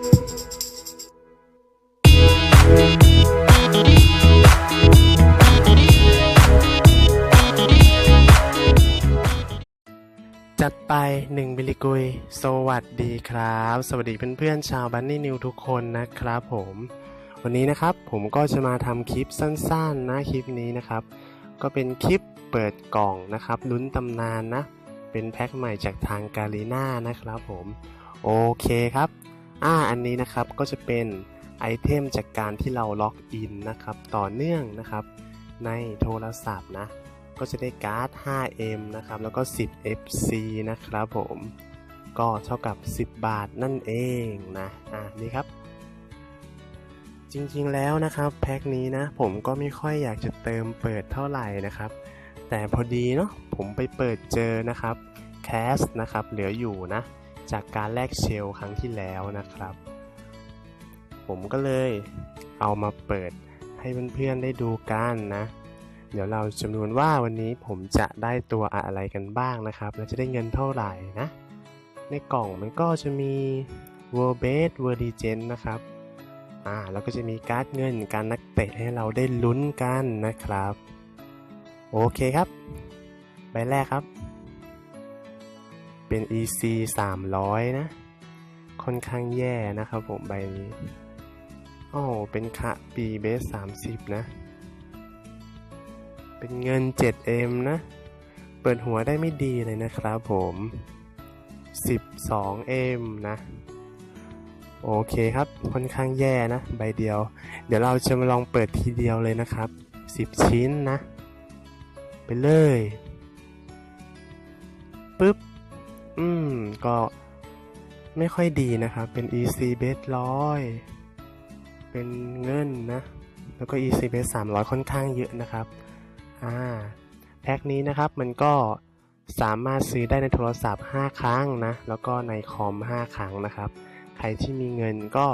จัดไป1บิลลิกุย สวัสดีครับ สวัสดีเพื่อนๆชาวบันนี่นิวทุกคนนะครับผม วันนี้นะครับผมก็จะมาทำคลิปสั้นๆนะคลิปนี้นะครับ ก็เป็นคลิปเปิดกล่องนะครับลุ้นตำนานนะ เป็นแพ็คใหม่จากทางกาลีน่านะครับผม โอเคครับ อ่าอันนี้นะครับก็จะเป็นไอเทมจากการที่เราล็อกอินนะครับ ต่อเนื่องนะครับ ในโทรศัพท์นะ ก็จะได้การ์ด 5M นะครับ แล้วก็ 10 FC นะครับผม ก็เท่ากับ 10 บาทนั่นเองนะ อ่านี่ครับ จริงๆแล้วนะครับแพ็คนี้นะผมก็ไม่ค่อยอยากจะเติมเปิดเท่าไหร่นะครับ แต่พอดีเนาะผมไปเปิดเจอนะครับแคสนะครับเหลืออยู่นะ จากการแลกเชลครั้งที่แล้วนะครับ ผมก็เลยเอามาเปิดให้เพื่อนๆได้ดูกันนะ เดี๋ยวเราจำนวนว่าวันนี้ผมจะได้ตัวอะไรกันบ้างนะครับ และจะได้เงินเท่าไหร่นะ ในกล่องมันก็จะมี World Base w o r l d e g e n นะครับ อ่า แล้วก็จะมีการ์ดเงิน การนักเตะให้เราได้ลุ้นกันนะครับ โอเคครับ ใบแรกครับ เป็น EC 300 นะ ค่อนข้างแย่นะครับผมใบนี้อ๋อเป็นคะปีเบส30 นะ เป็นเงิน 7M นะ เปิดหัวได้ไม่ดีเลยนะครับผม 12M นะ โอเคครับ ค่อนข้างแย่นะ ใบเดียว เดี๋ยวเราจะมาลองเปิดทีเดียวเลยนะครับ 10 ชิ้นนะ ไปเลยปึ๊บ อืม ก็ไม่ค่อยดีนะครับ เป็น EC base ร้อยเป็นเงินนะ แล้วก็ EC base 300 ค่อนข้างเยอะนะครับ อ่า แพ็คนี้นะครับมันก็สามารถซื้อได้ในโทรศัพท์ 5 ครั้งนะ แล้วก็ในคอม 5 ครั้งนะครับ ใครที่มีเงินก็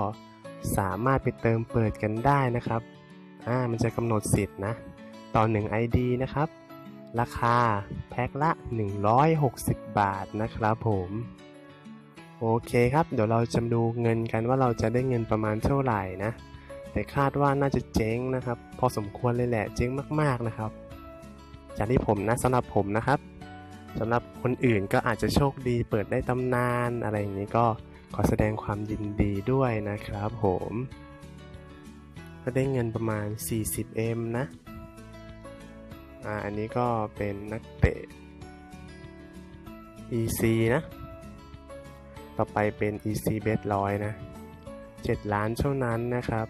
สามารถไปเติมเปิดกันได้นะครับ อ่า มันจะกำหนดสิทธิ์นะ ต่อ 1 ID นะครับ ราคาแพ็คละ 160 บาทนะครับผมโอเคครับ เดี๋ยวเราจะดูเงินกันว่าเราจะได้เงินประมาณเท่าไหร่นะ แต่คาดว่าน่าจะเจ๊งนะครับ พอสมควรเลยแหละเจ๊งมากๆนะครับ จากที่ผมนะสำหรับผมนะครับสำหรับคนอื่นก็อาจจะโชคดีเปิดได้ตำนานอะไรอย่างนี้ก็ขอแสดงความยินดีด้วยนะครับผม ก็ได้เงินประมาณ 40M นะ อ่าอันนี้ก็เป็นนักเตะ EC นะ ต่อไปเป็น EC bet ร้อยนะ 7 ล้านเท่านั้นนะครับ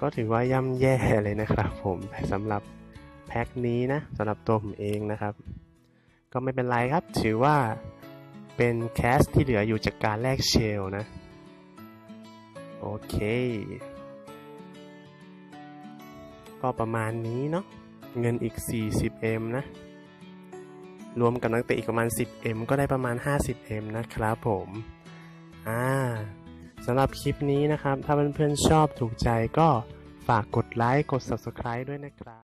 ก็ถือว่าย่ำแย่เลยนะครับผมสำหรับแพ็คนี้นะสำหรับตัวผมเองนะครับ ก็ไม่เป็นไรครับ ถือว่าเป็นแคสที่เหลืออยู่จากการแลกเชลนะ โอเค ก็ประมาณนี้เนาะ เงินอีก 40M นะ รวมกับนักเตะอีกประมาณ 10M ก็ได้ประมาณ 50M นะครับผมอ่าสำหรับคลิปนี้นะครับ ถ้าเพื่อนๆชอบถูกใจก็ฝากกดไลค์ กด Subscribe ด้วยนะครับ